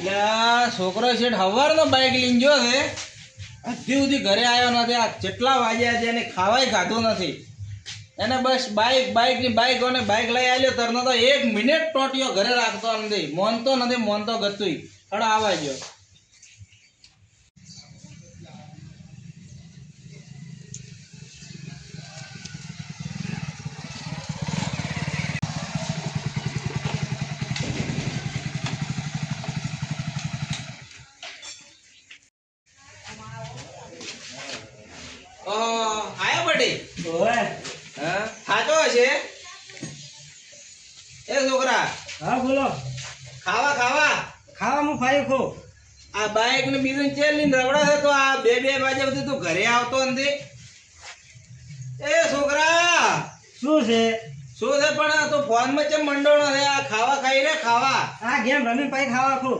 એટલે છોકરો શેઠ હવારનો બાઇક લઈને જો છે. હજી સુધી ઘરે આવ્યો નથી. આ જેટલા વાગ્યા છે એને ખાવાય ખાધું નથી. એને બસ બાઇક બાઇકની બાઇક અને બાઇક લઈ આવ્યો તરનો તો એક મિનિટ ટોટિયો ઘરે રાખતો નથી. મોનતો નથી, મોનતો ગતું હડો આવા ગયો ઓહો, આયો બટી હા ખાતો હશે એ છોકરા હા બોલો ખાવા ખાવા ખાવા હું ખાઈ ખો આ બાઇક ને તો આ બે બે વાગે સુધી તું ઘરે આવતો નથી. એ છોકરા! શું છે? શું છે પણ આ ફોનમાં ચેમ મંડોળો છે? આ ખાવા ખાઈ રે ખાવા. આ ગેમ રમી પાઈ ખાવા ખો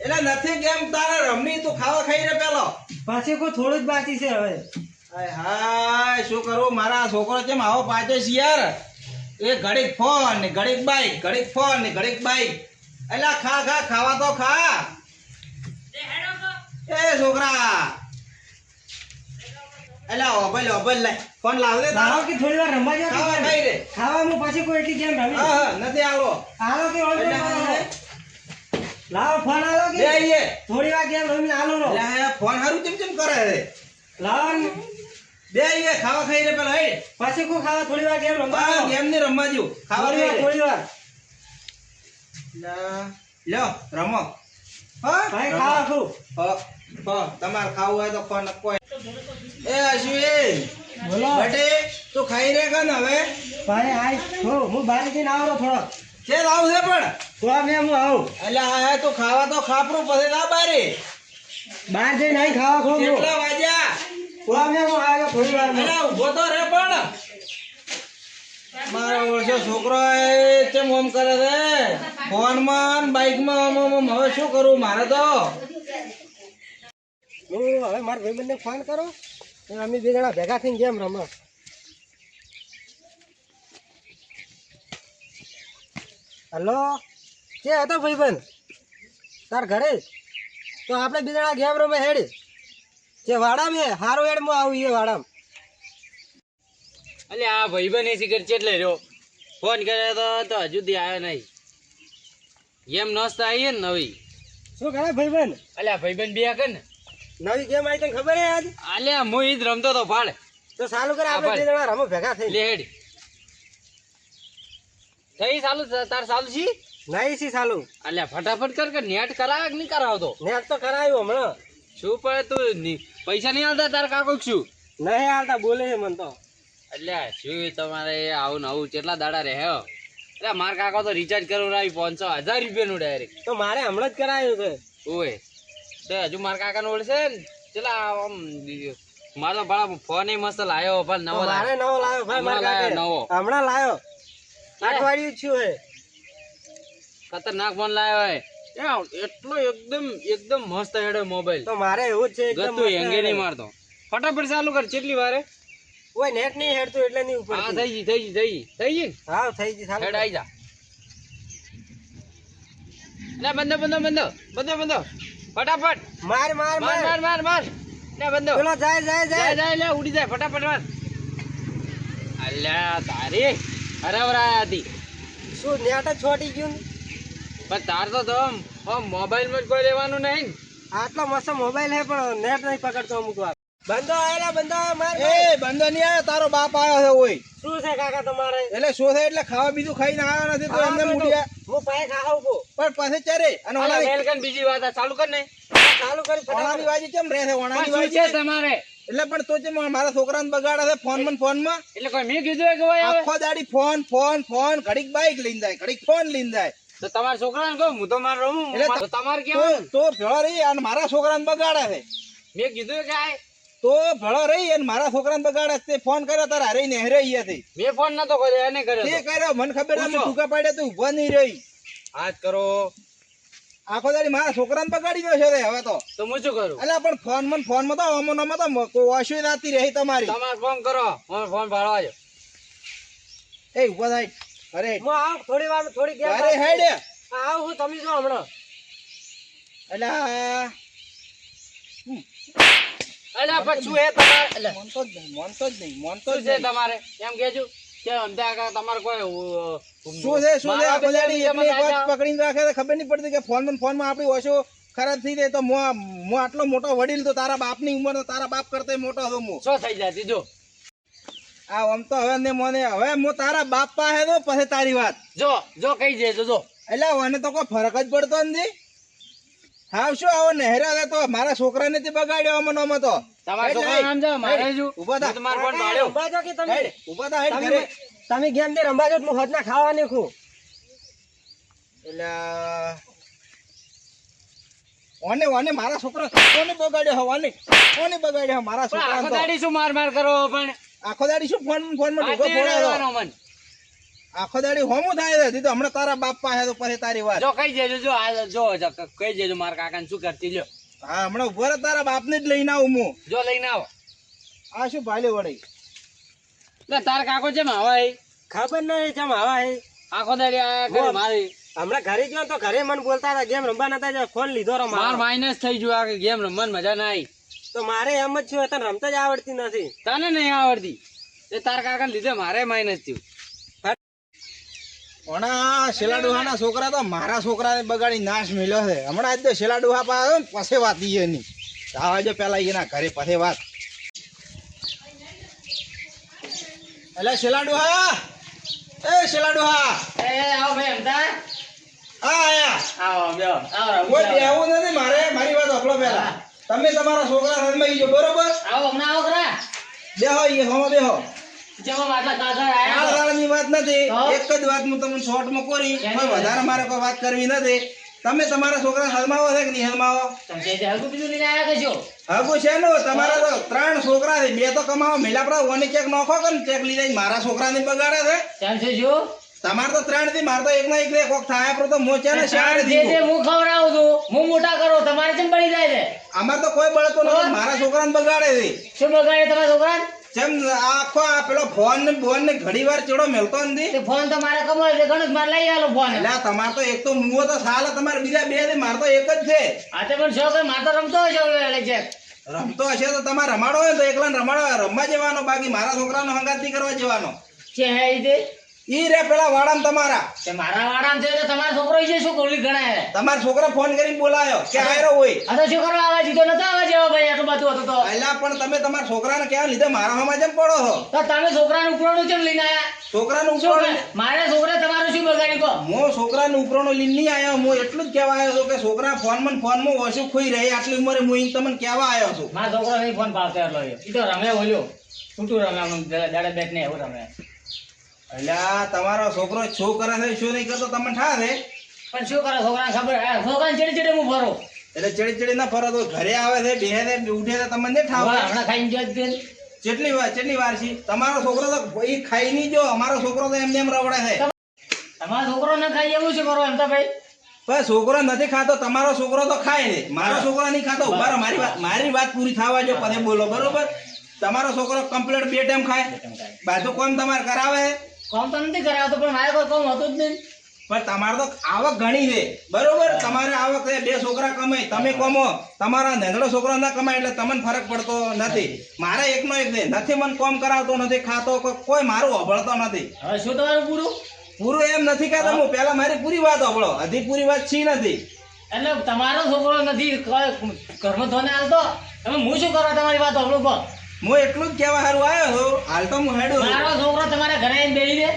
એટલે નથી કેમ તારે રમવી તું ખાવા ખાઈ રે પેલો. પાછી કોઈ થોડું જ બાકી છે હવે. હાય હાય શું કરું? મારા છોકરો કેમ આવો પાછો છે યાર? એ ઘડીક ફોન ને ઘડીક બાઈક ઘડીક ફોન ને ઘડીક બાઈક. એટલે ખા ખા ખાવા તો ખા. એ છોકરા. એટલે ઓબલ ઓબલ લાય ફોન લાવ દે લાવો કે થોડી વાર રમવા જાવ ખાવા ખાઈ રે ખાવા હું પાછી કોઈ એટલી ગેમ રમી હા હા નથી આવો હાલો કે ઓલ એટલે લાવો ફોન કે? થોડી વાર ગેમ ફોન હારું કેમ કેમ કરે લાવો બે આઈએ ખાવા ખાઈ રે પેલા હે પછી કો ખાવા થોડી વાર ગેમ રમવા. ગેમની રમવા જેવું ખાવા થોડી વાર લા, લ્યો રમો. હા ભાઈ ખાવા ખો હ, તમારે ખાવું હોય તો ફોન કોઈ. એ અશ્વિન બોલો. બટે તું ખાઈ રે કન હવે? ભાઈ આય હો હું બહાર જઈને આવો થોડો. છે લાવું છે પણ. તો મેં હું આવું. એટલે હા હા તું ખાવા તો ખાપરું પછી ના બારે. બહાર જઈને આઈ ખાવા ખો કેટલા વાગ્યા? તો મેં હું આવ્યો થોડી વાર એટલે ઊભો તો રે પણ. મારો વર્ષો છોકરો એ કેમ ઓમ કરે છે? ફોનમાં બાઇકમાં ઓમ ઓમ. હવે શું કરું મારે તો? હું હવે મારા ભાઈબંધને ફોન કરો. અમે બે જણા ભેગા થઈને ગેમ રમો. હલો? કે હતો ભાઈબંધ? તાર ઘરે? તો આપણે બે જણા ગેમ રમે હેડ. જે વાડામ હે સારું હેડ હું આવું એ વાડામ. અલે આ ભાઈબંધ એ સિગરેટ ચેટલે રહ્યો? ફોન કર્યો તો તો હજુ સુધી આવ્યો નહીં. ગેમ નસ્ત આવી ને નવી. શું કરે ભાઈબંધ? અલ્યા ભાઈબંધ બે કે ને? નવી ગેમ આવી તને ખબર હે આજ? અલ્યા હું ઈ જ રમતો તો ફાળ તો સાલું કરે આપણે બે જણા રમો ભેગા થઈ લેડ થઈ ચાલુ તાર સાલું છી? નહીં છી સાલું અલ્યા ફટાફટ કર કે નેટ કરાવે કે નહીં કરાવતો નેટ તો કરાયું હમણાં. શું પડે તું? પૈસા નહીં આવતા તાર કાકો શું? નહીં હાલતા બોલે છે મને તો. એટલે શું તમારે આવું ને આવું કેટલા દાડા રહે એટલે માર કાકો તો રિચાર્જ કરવું રાવી પાંચસો હજાર રૂપિયાનું ડાયરેક્ટ તો મારે હમણાં જ કરાયું છે. ઓય. તો હજુ મારા કાકાને ઓળશે ને? ચલા આમ મારો ભાડા ફોન મસ્ત લાયો પણ નવો લાયો. નવો લાવ્યો ભાઈ મારા કાકે. નવો. હમણાં લાયો. અઠવાડિયું થયું હે. ખતરનાક ફોન લાયો હે. એટલો એકદમ એકદમ મસ્ત હેડે મોબાઈલ. તો મારે એવું છે એકદમ ગતું હેંગે નહીં મારતો. ફટાફટ ચાલુ કર કેટલી વારે? ઓય નેટ નહીં હેડતું એટલે નહીં ઉપર હા થઈ ગઈ થઈ ગઈ થઈ ગઈ. થઈ ગઈ હા થઈ ગઈ હેડ આઈ જા. ના બંધો બંધો બંધો. બંધો બંધો. ફટાફટ. માર માર માર માર. માર માર લે બંધો. પેલો જાય જાય જાય જાય. જાય લે ઉડી જાય ફટાફટ માર. અલ્યા તારી હરાવરાયા હતી. શું નેટ જ છોટી ગયું પણ તાર તો તમ મોબાઈલમાં જ કોઈ લેવાનું નહીં આટલો મસ્ત મોબાઈલ હે પણ નેટ નહીં પકડતો અમુક વાર. બંધો આયેલા બંધો આયા, માર એ. બંધો નહીં આવ્યો તારો બાપ આવ્યો છે ઓય. શું છે કાકા તમારે? એટલે શું છે? એટલે ખાવા બીજું ખાઈને આવ્યો નથી તો એમને તો મૂડ્યા હું પાય ખાવ કો પણ પછી ચારે અને અલા, વેલકમ બીજી વાત ચાલુ કર ને. ચાલુ કરી ઓણાની વાજી કેમ રહે છે? ઓણાની વાજી છે તમારે? એટલે પણ તો જેમ મારા છોકરાને બગાડે છે ફોનમાં ફોનમાં એટલે કોઈ મેં કીધું કે ભાઈ આખો દાડી ફોન ફોન ફોન ઘડીક બાઈક લઈને જાય ઘડીક ફોન લઈને જાય. તો તમારા છોકરાને કહું હું તો મારે એટલે તો તમારે તો કેવું તો ભેળો રહી અને મારા છોકરાને બગાડે છે. મેં કીધું કે તો ભળો રહી અને મારા છોકરાને બગાડે તે ફોન કર્યો તારે હારે નહેરે અહીંયાથી. મેં ફોન નતો કર્યો એને કર્યો તે. કર્યો મને ખબર નથી ટૂંકા પાડ્યા તું ઊભા નહીં રહી. આજ કરો. આખો દાડી મારા છોકરાને બગાડી ગયો છે રે હવે તો. તો હું શું કરું? એટલે પણ ફોન મન ફોનમાં તો અમો નમો તો ઓછી રાતી રહી તમારી. તમારે ફોન કરો. મને ફોન ભાડવા જો એ ઊભા થાય. અરે. હું આવ થોડી વાર થોડી ગયા અરે હેડે. આવું હું તમે જો હમણાં? એટલે આ પછી એ તમારે? મોનતો જ નહીં મોનતો જ નહીં મોનતો જ છે તમારે? એમ કેજો કે કાકા તમારે કોઈ શું છે શું છે? દાડી એકની એક વાત પકડીને રાખે તો ખબર નહીં પડતી કે ફોન ફોનમાં આપણી ઓછો ખરાબ થઈ જાય તો મો આટલો મોટો વડીલ તો તારા બાપની ઉંમર તારા બાપ કરતા મોટો હતો મો. શું થઈ જાય જો આ આમ તો હવે ને મને હવે હું તારા બાપ પાસે તો પછી તારી વાત. જો જો કઈ જાય જો. એટલે મને તો કોઈ ફરક જ પડતો નથી. હાવ શું આવો નહેરા તો? મારા છોકરાને તે બગાડ્યો અમને અમે તો. તમારા એટલે નામ છે? મારે થા. રંબાજો કે તમે? હેડ, થા, હેડ ઘરે. તમે ગેમ દે રંબાજો જો હું ના ખાવાની નીકળું. એટલે ઓને ઓને મારા છોકરા કોને બગાડ્યો હોવાની કોને બગાડ્યો મારા આખો છોકરા દાડી શું માર માર કરો પણ? આખો દાડી શું ફોન ફોનમાં ઢોકો ફોડાયો? રહેવાનો મન. આખો દાડી હોમું થાય છે. તો હમણાં તારા બાપ પાસે તો પછી તારી વાત. જો કઈ દેજો જો આ જો જો, કઈ દેજો મારા કાકાને શું કરતી લ્યો. હા હમણાં ઊભો રહે તારા બાપને જ લઈને આવું હું. જો લઈને આવો. આ શું ભાલે વળી? એટલે તારા કાકો છે હવે ખબર નહીં જેમ હવા હે આખો દાડી આ ઘરે મારી. હમણાં ઘરે ગયો તો ઘરે મને બોલતા હતા ગેમ રમવા નતા જાય ફોન લીધો રો માર મારો માઇનસ થઈ ગયું આ ગેમ રમવાની મજા ના આવી તો મારે એમ જ છું તને રમતા જ આવડતી નથી. તને નહીં આવડતી. એ તારા કાકાને લીધે મારે માઇનસ થયું. હમણાં શેલા ડોહાના છોકરા તો મારા છોકરાને બગાડી નાશ મેલ્યો છે. હમણાં જ તો શેલા ડોહા પાસે પછી વાત ઈ એની. આવા જો એના ઘરે પછી વાત. એટલે શેલા ડોહા એ શેલા ડોહા. એ આવો ભાઈ અમદાવાદ. હા આયા. આવો બેહો આવો. કોઈ બેહવું નથી મારે મારી વાત હકલો પહેલા. તમે તમારા છોકરા હાથમાં જો બરોબર? આવો હમણાં આવો ખરા. બેહો ઈ હોમાં બેહો. જેમાં માટલા કાકા આ આયા દાડાની વાત નથી. એક જ વાત હું તમને શોર્ટમાં કરી કેની કોઈ વાત? વધારે મારે કોઈ વાત કરવી નથી. તમે તમારા છોકરા હલમાવો છે કે નહીં હલમાવો? હગું ને તમારા તો ત્રણ છોકરા છે. બે તો કમાવો મેલાપડા ઓને ચેક નોખો કે ચેક લઈ જાય. મારા છોકરાને બગાડે છે. તમારે તો ત્રણથી મારે તો એક ના એક કોક થાય. પર તો મોચે ને શાળે હું ખવડાવું છું હું મોટા કરો તમારે કેમ બળી જાય છે. અમાર તો કોઈ બળતો નથી. મારા છોકરાને બગાડે છે. શું બગાડે તમારા છોકરા જેમ આખો આ પેલો ફોન ને બોન ને ઘડી વાર ચેડો મેલતો નથી. ફોન તો મારે કમાય છે ઘણું મારે લઈ આલો ફોન. એટલે તમારે તો એક તો મુઓ તો સાલ તમારે બીજા બે મારે તો એક જ છે. આ તો પણ શોખ હોય, તો રમતો હોય છે એટલે છે. રમતો હશે તો તમારે રમાડો હોય તો એકલા રમાડો રમવા જવાનો બાકી મારા છોકરાનો હંગાતી કરવા જવાનો. છે હે ઈ રે પેલા વાડામાં તમારા. મારા વાડામ છે તો તમારો છોકરો છે શું કોલી ગણાય? તમારા છોકરો ફોન કરીને બોલાયો. કે આયરો હોય. અરે છોકરો આવા દીધો નતો આવા જેવો ભાઈ આટલું બધું હતું તો. એલા પણ તમે તમારા છોકરાને કેવા લીધે? મારા હમા જેમ પડો છો. તો તમે છોકરાનું ઉપરોનું કેમ લઈને આયા? છોકરાનું ઉપરોનું મારા છોકરા તમારું શું બગાડી કો મો છોકરાનું ઉપરોનું લીન નહીં આયો. હું એટલું જ કહેવા આવ્યો છું કે છોકરા ફોનમાં ફોન ફોનમાં ઓછું ખોઈ રહે. આટલી ઉંમરે હું તમને કહેવા આવ્યો છું. મારા છોકરો નહીં ફોન પાડતો એટલો ઈ તો રમે ઓલ્યો છૂટું રમે દાડે બેટ ને એવું રમે. એટલે તમારો છોકરો શું કરે છે શું નહીં કરતો? તમને ઠા છે પણ શું કરે છોકરાને ખબર? છોકરાને ચડી ચડી હું ફરો? એટલે ચડી ચડી ના ફરો તો ઘરે આવે છે બેહે છે ઉઠે છે તમને ઠાવ હમણાં ખાઈને જો. કેટલી વાર કેટલી વાર છે. તમારો છોકરો તો એ ખાઈ નહીં જો અમારો છોકરો તો એમને એમ રવડે છે. તમારો છોકરો ના ખાય એવું શું કરો એમ તો ભાઈ? પણ છોકરો નથી ખાતો તમારો છોકરો તો ખાય ને મારો છોકરો નહીં ખાતો. ઊભા મારી વાત મારી વાત પૂરી થવા જો પછી બોલો બરોબર? તમારો છોકરો કમ્પ્લીટ બે ટાઈમ ખાય. બાજુ કોમ તમારે કરાવે? કોમ તો નથી કરાવતો પણ મારે કોઈ કોમ હતું જ નહીં. પણ તમારે તો આવક ઘણી છે. બરોબર? તમારે આવક છે બે છોકરા કમાય તમે કમો. તમારા નેંદડો છોકરો ના કમાય એટલે તમને ફરક પડતો નથી. મારે એકનો એક નથી મને કોમ કરાવતો નથી ખાતો કોઈ- મારું અભળતો નથી. હવે શું તમારું પૂરું? પૂરું એમ નથી કહેતો. હું. પહેલા મારી પૂરી વાત અભળો. હજી પૂરી વાત છી નથી. એટલે તમારો છોકરો નથી કોઈ ઘરમાં ધોને હાલતો? તમે હું શું કરો તમારી વાત હોભળું કહો હું એટલું જ કહેવા સારું આવ્યો છું હાલ તો હું હેડું મારો છોકરો તમારા ઘરે આવીને બેસી દે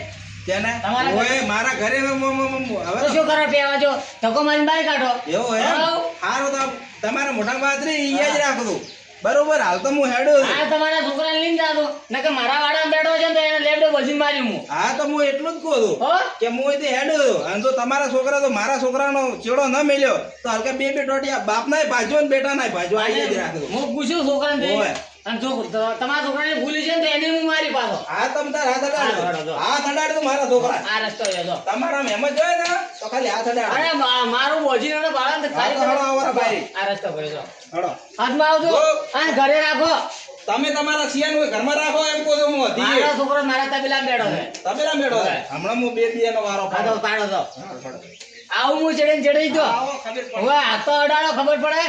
તેને? તમારા ઘરે? ઓય, મારા ઘરે હું- હું- હું- હું- હવે તો તો શું કરો પેવા જો? ધક્કો મારીને બહાર કાઢો. એવું એમ? હાવ. તો તમારા મોટા બાજરી અહીંયા જ રાખું બરોબર હાલ તો હું હેડું છું. તમારા છોકરાને લઈને જાતો નકર મારા વાડામાં બેઠો છે ને તો એને લેબડો બસી મારી હું. હા તો હું એટલું જ કહું છું કે હું અહીંથી હેડું. અને જો તમારા છોકરા તો મારા છોકરાનો ચેડો ન મેલ્યો તો હલકા બે બે ટોટિયા બાપનાય ભાજ્યો ને બેટાનાય ભાજ્યો આવી જ રાખું હું પૂછ્યું છોકરાને. અને છોકરો તમારા છોકરાને ભૂલી છે ને તો એને હું મારી પાછો. આ તમ તાર હાથ અડાડ. હાથ અડાડ તું મારા છોકરા આ રસ્તો જો. તમારા એમ જ જોઈએ ને તો ખાલી હાથ અડાડ. અરે મારું બોજી ને બાળા ને ખાલી. આ રસ્તો જો. હળો હાથમાં આવજો જો. અને ઘરે રાખો. તમે તમારા સિયાન ઘરમાં રાખો એમ કહું હું મારો હતી છોકરો મારા તબેલા બેઠો છે. તબેલા મેળો છે. હમણાં હું બે દિયાનો વારો પાડો પાડો. તો આવું હું ચડે ચડી દો હવે આ તો અડાડો ખબર પડે.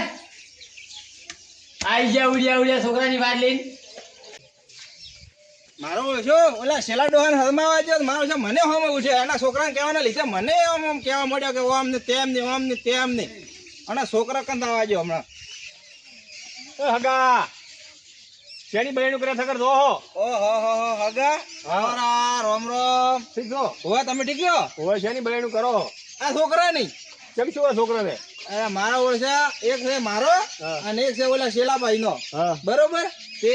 આઈ જા ઉડિયા ઉડ્યા છોકરાની વાત લઈને. મારો જો ઓલા શેલા ડોહાને હરમાવા જો તો મારો છે મને હોમ છે. એના છોકરાને કહેવાના લીધે મને એમ આમ કહેવા મળ્યો કે ઓમ ને તેમ ને ઓમ ને તેમ ને. અને છોકરા કંદાવા ગયો હમણાં. હગા શેની બહેનું કરે થકર જો ઓહો હો હો હગા. હારા રોમ રોમ. ઠીક છો? હોવા તમે ઠીક છો? હવે શેની બહેનું કરો? આ છોકરા નહીં કેમ શું છોકરા ને મારા ઓળખા એક છે મારો અને એક છે ઓલા શેલાભાઈ નો બરોબર? તે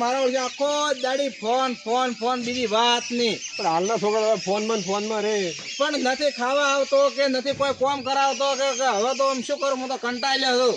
મારા ઓળખા આખો દાડી ફોન ફોન ફોન બીજી વાત નહીં પણ હાલના છોકરા ફોનમાં ફોનમાં રે. પણ નથી ખાવા આવતો કે નથી કોઈ કોમ કરાવતો કે હવે તો આમ શું કરું હું તો કંટાળ્યો છું.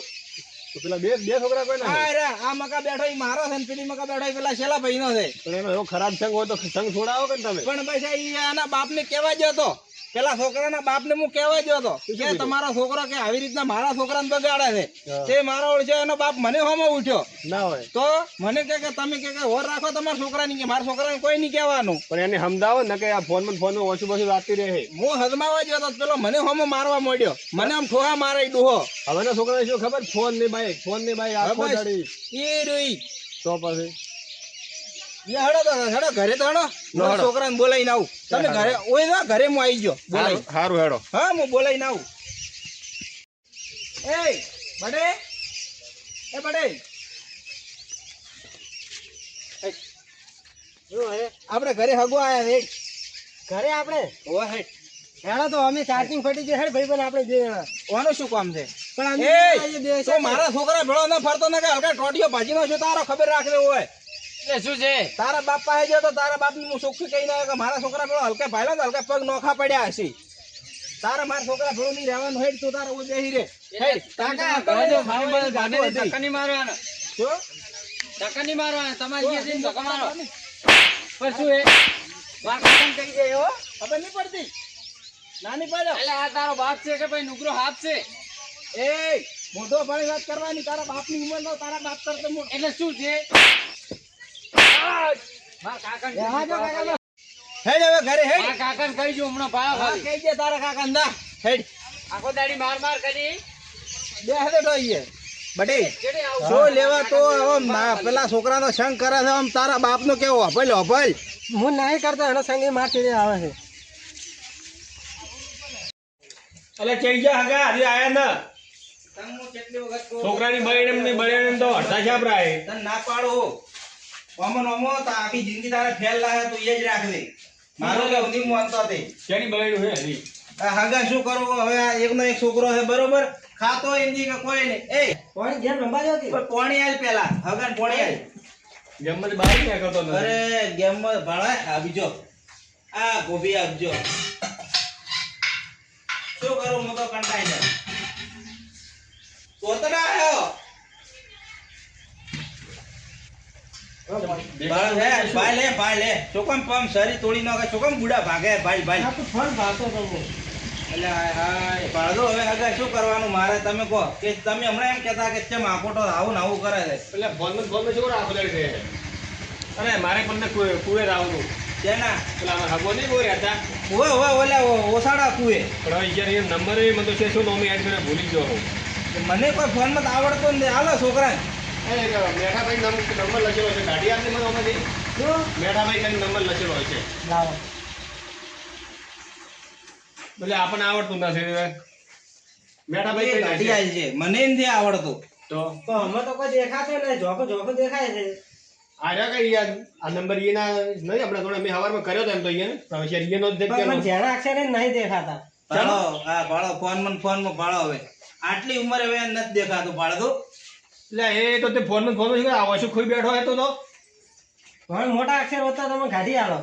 પેલા બે બે છોકરા કોઈ ના રે આ મકા બેઠો ઈ મારો છે ને પેલી મકા બેઠો ઈ પેલા શેલા ભાઈ નો છે. પણ એનો એવો ખરાબ સંગ હોય તો સંગ છોડાવો કે તમે? પણ પૈસા ઈ આના બાપ ને કેવા જતો પેલા છોકરાના બાપ ને હું કેવા ગયો હતો કે તમારો છોકરો કે આવી રીતના મારા છોકરાને બગાડે છે. તે મારો ઓળખ્યો એનો બાપ મને હોમો ઉઠ્યો. ના હોય. તો મને કે કે તમે કે ઓર રાખો તમારા છોકરાની કે મારા છોકરાને કોઈ નહીં કહેવાનું. પણ એને સમજાવો ને કે આ ફોનમાં ફોન ઓછું પાછું વાગતી રહે હું હદમાવા ગયો હતો પેલો મને હોમો મારવા માંડ્યો. મને આમ ઠોહા મારે ડોહો. હવેના છોકરાને શું ખબર? ફોનની બાઈક ફોનની બાઈક આખો હવે બસ. દાડી તો પછી? હેડો હેડો ઘરે તો હેડો. છોકરાને બોલાઈને આવું. તમે ઘરે ઓય ના ઘરે હું આવી ગયો. સારું હેડો. હા હું બોલાઈને આવું. એ બડે. એ બડે. આપણે ઘરે હગો આયા હેડ ઘરે આપણે? ઓ હે. હેડો તો અમે ચાર્જિંગ ફટી જશે હેડ ભાઈ પણ આપણે જણા. શું કામ છે? પણ મારા છોકરા ભેળો ન ફરતો ને કે હલકા ટોટીઓ ભાજીનો છે તારો ખબર રાખવી હોય. એટલે શું છે? તારા બાપ પાસે ગયો તો તારા બાપની હું ચોખ્ખું કહી ના કે મારા છોકરા પેલો હલકા ભાઈલા તો હલકા પગ નોખા પડ્યા હશે. તારા મારા છોકરા ભેળું નહીં રહેવાનું હેડ તું તારા ઉઈ બેહી રે. હેડ કાકા ખાવા ખાવા જેવી ગાડું. ધક્કા નહીં મારવાના. જો. ધક્કા નહીં મારવાના તમારી જે દિન ને ધક્કા મારો. પણ શું હે માર કહી દે હો. ખબર નહીં પડતી. નાની પડો. એટલે આ તારો બાપ છે કે ભાઈ નુકરો હાથ છે? એ મોઢો ભણી વાત કરવાની તારા બાપની ઉંમરનો તારા બાપ કરતો. એટલે શું છે માર કાકાને રહેવા દો કાકા હેડ હવે ઘરે હેડ. કાકાને કહી જો હમણાં ભાવ કહી દે તારા કાકા ના હેડ. આખો દાડી માર માર કરી. બે હાથે ઢોઈએ બડે જેડે લેવા તો પેલા છોકરાનો સંગ કરે છે આમ તારા બાપનો કેવો અભલ અભલ. હું નહીં કરતો એનો સંગ માર ચીડી આવે છે. એટલે ચઈ જા હગા હજી આયા ના. છોકરાની બહેનની બહેન તો અડધા છાપરા હે ના પાડો. ઓમો નોમો તો આખી જિંદગી તારે ફેલ લાગે તો એ જ રાખજે. મારો કે ઊંધી મોનતો તે. કેની બહેન હે હરી આ હગા શું કરવું હવે આ એકનો એક છોકરો છે બરોબર? ખાતો એમની કે કોઈ નહીં. એ કોણ ધ્યાન રંબા જતી? પણ પોણી આલ પેલા. હગન કોણી આલ. જમવાની બહાર ક્યાં કરતો અરે ગેમમાં ભણાય. આવજો. આ ગોભી આપજો શું કરું? હું તો કંટાઈ જાય કોતરા આવ્યો ભાઈ લે ભાઈ લે ભાઈ લે ચોકમ પમ શરી તોડી નાખે? ચોકમ બુડા ભાગે? ભાઈ ભાઈ આ ફોન ભાગતો તો એટલે હાય હાય ભાડો હવે આગળ શું કરવાનું મારે? તમે કહો. કે તમે હમણાં એમ કહેતા કે ચમ આકોટો આવું ને આવું કરે છે? એટલે ફોન ફોનમાં શું રાખો લે છે? અરે મારે પણ કુએ રાવનું તેના પેલા હગો નહીં કોઈ રહેતા. ઓવે ઓવે ઓલા ઓસાડા કુએ. પણ હવે યાર એ નંબર એ મને છે શું નોમી એડ કરીને ભૂલી ગયો મને કોઈ ફોનમાં આવડતો નહીં. હાલો છોકરા નહીં દેખાય છે આ કઈ યાર આ નંબર ઈના નહીં આપણે થોડા મેં હવારમાં કર્યો તો નહીં દેખાતા ફોનમાં ભાડો હવે. આટલી ઉંમરે હવે નથી દેખાતું ભાડો. એટલે એ તો તે ફોનમાં ફોનમાં શું? ખોઈ બેઠો હતો તો તો. પણ મોટા અક્ષર હોતા તમે ગાડી આલો.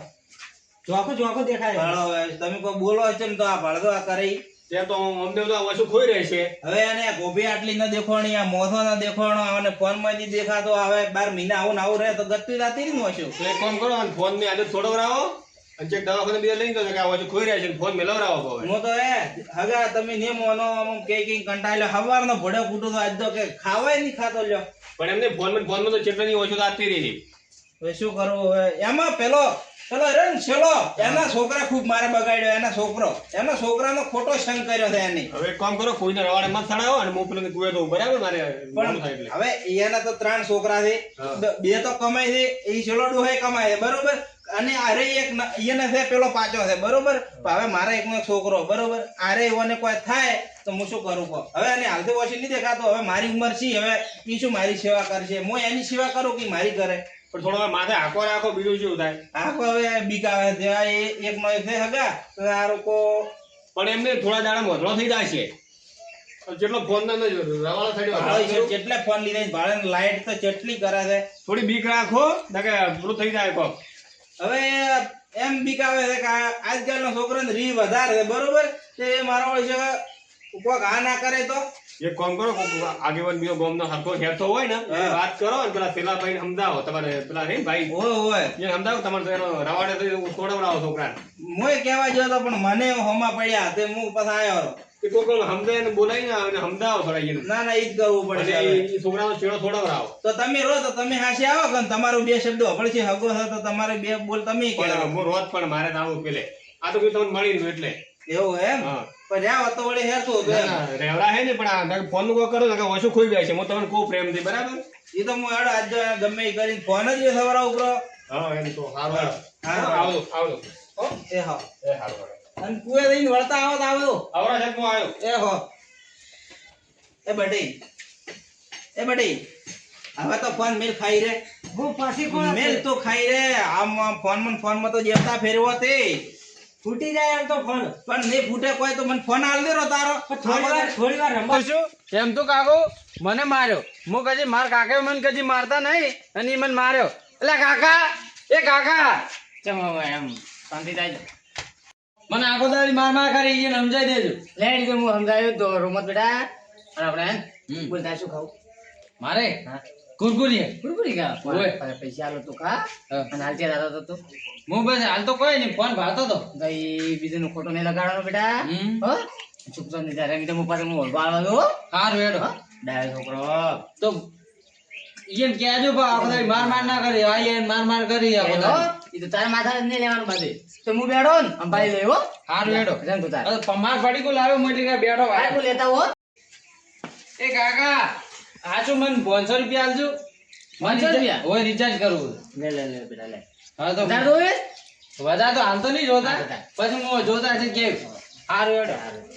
જોકો જોકો દેખાય તમે કોઈ બોલો છે ને તો આ ભાડો આ કરી તે તો અમને તો વસુ ખોઈ રહે છે. હવે એને ગોભી આટલી ન દેખોણી આ મોથો ન દેખોણો અને ફોનમાં નહીં દેખાતો હવે બાર મહિના આવું ને આવું રહે તો ગતું જાતી ને ઓછું તો એક કામ કરો અને ફોનની થોડો છોડવરાવો અને જે દવાખાને બીજા લઈને તો કે આ ખોઈ રહ્યા છે ફોન મેળવરાવો હવે હું તો એ હગા તમે નહીં મોનો આમ કે કે કંટાળ્યો હવારનો ભોડે ફૂટું તો આજ તો કે ખાવાય નહીં ખાતો લ્યો. પણ એમને ફોનમાં ફોનમાં તો ચેટલાની ઓછું આપતી રહી. હવે શું કરવું હવે? એમાં પેલો પેલો રન છેલ્લો એના છોકરા ખૂબ મારે બગાડ્યો એના છોકરો. એના છોકરાનો ખોટો સંગ કર્યો છે એની. હવે કામ કરો કોઈને રવાડે મત સડાવો અને હું પેલો કુએ તો બરાબર મારે પણ હવે એના તો ત્રણ છોકરા છે. બે તો કમાય છે એ છેલ્લો ડોહે કમાય છે બરોબર? અને આરે એક એને છે પેલો પાછો છે બરોબર? હવે મારા એકનો છોકરો બરોબર? આરે એવોને કોઈ થાય તો હું શું કરું કહો? હવે એને હાલતો ઓછી નહીં દેખાતો હવે મારી ઉંમર છે હવે એ શું મારી સેવા કરશે? હું એની સેવા કરું કે મારી કરે? પણ થોડો માથે આખો રાખો બીજું શું થાય? આખો હવે બીકાવે છે એ- એક નો એક છે હગા તો આ લોકો પણ એમને થોડા દાડા મોઢળો થઈ જાય છે. જેટલો ફોન ના રવાળો થયો જેટલા ફોન લીધા છે, ભાડે લાઈટ તો ચટલી કરે છે. થોડી બીક રાખો ના કે પેલું થઈ જાય કોક. હવે એમ બીકાવે છે કે આજકાલનો છોકરાને રી વધારે છે બરોબર? તે મારો હોય છે કોક આ ના કરે તો? એક કામ કરો આગેવાન બીજો ગામનો હરકો હેરતો હોય ને વાત કરો અને પેલા પેલા ભાઈને સમજાવો તમારે પેલા રે ભાઈ? હોય હોય. એ સમજાવો તમારે એનો રવાડે તો છોડાવડાવો છોકરાને. મોય કહેવા ગયો તો પણ મને હોમા પડ્યા તે હું પાછા આવ્યો કે કોક સમજાય ને બોલાય ને અને સમજાવો થોડા ના ના ઈ જ કરવું પડશે છોકરાનો છેડો છોડાવડાવો તો તમે રો તો તમે હાસી આવો કે તમારો બે શબ્દો હબળશે હગો છે તો તમારે બે બોલ તમે હું રોજ પણ મારે આવું પેલે. આ તો કોઈ તમને મળી એટલે. એવું એમ? હા. પણ રહ્યા તો વળી હેરતું હતું રેવડા હે ને પણ આ ફોન કો કોઈ કરો કે ઓછું ખોઈ જાય છે. હું તમને કહું પ્રેમથી બરાબર? એ તો હું આજ ગમે એ કરીને ફોન જ સવારા ઉપરો. હા એમ તો સારું. આવો આવો. એ હા. એ સારું. અને કુએ જઈને વળતા આવો તો આવો આવરા સાહેબ હું આવ્યો એ હો. એ બટી. એ બટી. હવે તો ફોન મેલ ખાઈ રે. હું પાછી કોણ મેલ તો ખાઈ રે. આમ આમ ફોનમાં ફોનમાં તો જેતા ફેરવો તે. ફૂટી જાય એમ તો ફોન. પણ નહીં ફૂટે કોઈ તો મને ફોન આલ દેરો તારો. થોડી વાર થોડી વાર રમવા એમ તો કાકો મને માર્યો. હું કદી માર કાકે મને કદી મારતા નહીં અને ઈ મને માર્યો. એટલે કાકા એ કાકા. ચમ એમ શાંતિ થાય. મને આખો દાડી માર માર કરી એને સમજાઈ દેજો. લે રીતે હું સમજાયું તો રોમત બેટા. અને આપણે. બોલતા શું ખાવું? મારે? કુરકુરી કુરકુરી કા ઓય. પૈસા આલો તો કા. અને હાલ ત્યાં દાદા તો હું બસ હાલ તો કોઈ નહીં ફોન ભાળતો તો. ભાઈ બીજું ખોટો નહીં લગાડવાનો બેટા. હો? ચૂપચાપ નહીં ત્યારે હું પાસે હું ઓળખો આવવા દો સારું હેડો. ડાયો છોકરો. તો એમ કહેજો દાડી માર માર ના કરી. આ માર માર કરી દાડી. એ તો તારા માથા નહીં લેવાનું બધે તો હું બેઠો ને અંબાઈ લેવો. હાર હેડો. રંગ તું તાર. પમાર પડી કો લાવ્યો મોટી કાંઈ બેઠો આ કો લેતા હો. એ કાકા હાચું મન 500 રૂપિયા આલજો 500 રૂપિયા? હોય રિચાર્જ કરવું લે લે લે બેટા લે. હા તો દો એ વધારે તો હાલતો નહીં જોતા. પછી હું જોતા છે કે હાર સારું.